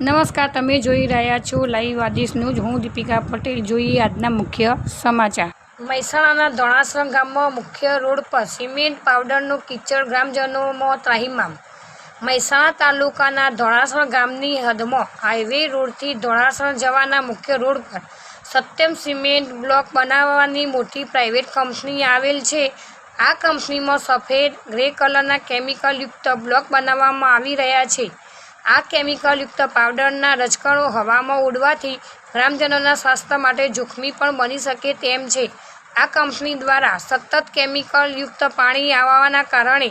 નમસ્કાર, તમે જોઈ રહ્યા છો લાઈવ આદેશ ન્યૂઝ હું દીપિકા પટેલ. જોઈએ આજના મુખ્ય સમાચાર. મહેસાણાના ધોણાસણ ગામમાં મુખ્ય રોડ પર સિમેન્ટ પાવડરનું કિચડ ગ્રામજનોમાં ત્રાહિમામ. મહેસાણા તાલુકાના ધોણાસણ ગામની હદમાં હાઈવે રોડથી ધોણાસણ જવાના મુખ્ય રોડ પર સત્યમ સિમેન્ટ બ્લોક બનાવવાની મોટી પ્રાઇવેટ કંપની આવેલ છે. આ કંપનીમાં સફેદ, ગ્રે કલરના કેમિકલયુક્ત બ્લોક બનાવવામાં આવી રહ્યા છે. આ કેમિકલયુક્ત પાવડરના રજકણો હવામાં ઉડવાથી ગ્રામજનોના સ્વાસ્થ્ય માટે જોખમી પણ બની શકે તેમ છે. આ કંપની દ્વારા સતત કેમિકલયુક્ત પાણી આવવાના કારણે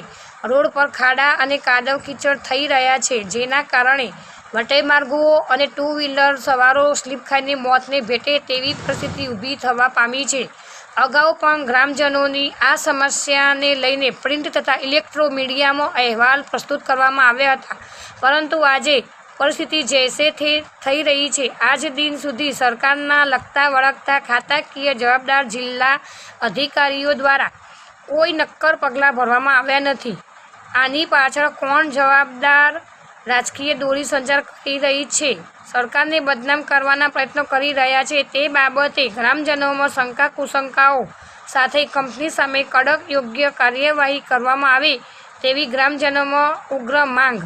રોડ પર ખાડા અને કાદવ કીચડ થઈ રહ્યા છે, જેના કારણે વટેમાર્ગો અને ટુ વ્હીલર સવારો સ્લીપ ખાઈને મોતને ભેટે તેવી પરિસ્થિતિ ઊભી થવા પામી છે. અગાઉ પણ ગ્રામજનોની આ સમસ્યાને લઈને પ્રિન્ટ તથા ઇલેક્ટ્રો મીડિયામાં અહેવાલ પ્રસ્તુત કરવામાં આવ્યા હતા. પરંતુ આજે પરિસ્થિતિ જૈસે થઈ રહી છે. આજ દિન સુધી સરકારના લગતા વળગતા ખાતાકીય જવાબદાર જિલ્લા અધિકારીઓ દ્વારા કોઈ નક્કર પગલાં ભરવામાં આવ્યા નથી. આની પાછળ કોણ જવાબદાર રાજકીય દોરી સંચાર કરી રહી છે. સરકારને બદનામ કરવાના પ્રયત્નો કરી રહ્યા છે. તે બાબતે ગ્રામજનોમાં શંકા, કુશંકાઓ સાથે કંપની સામે કડક યોગ્ય કાર્યવાહી કરવામાં આવે તેવી ગ્રામજનોમાં ઉગ્ર માંગ